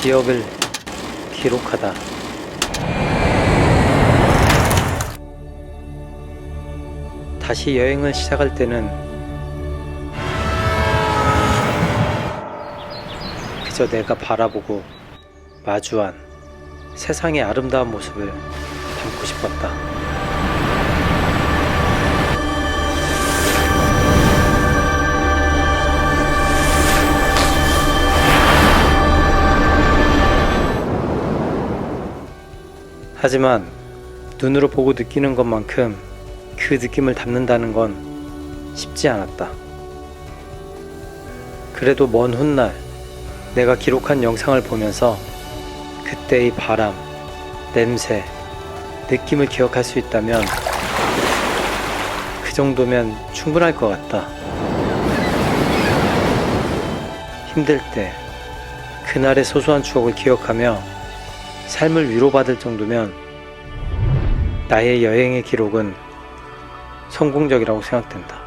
기억을 기록하다. 다시 여행을 시작할 때는 그저 내가 바라보고 마주한 세상의 아름다운 모습을 담고 싶었다. 하지만 눈으로 보고 느끼는 것만큼 그 느낌을 담는다는 건 쉽지 않았다. 그래도 먼 훗날 내가 기록한 영상을 보면서 그때의 바람, 냄새, 느낌을 기억할 수 있다면 그 정도면 충분할 것 같다. 힘들 때 그날의 소소한 추억을 기억하며 삶을 위로받을 정도면 나의 여행의 기록은 성공적이라고 생각된다.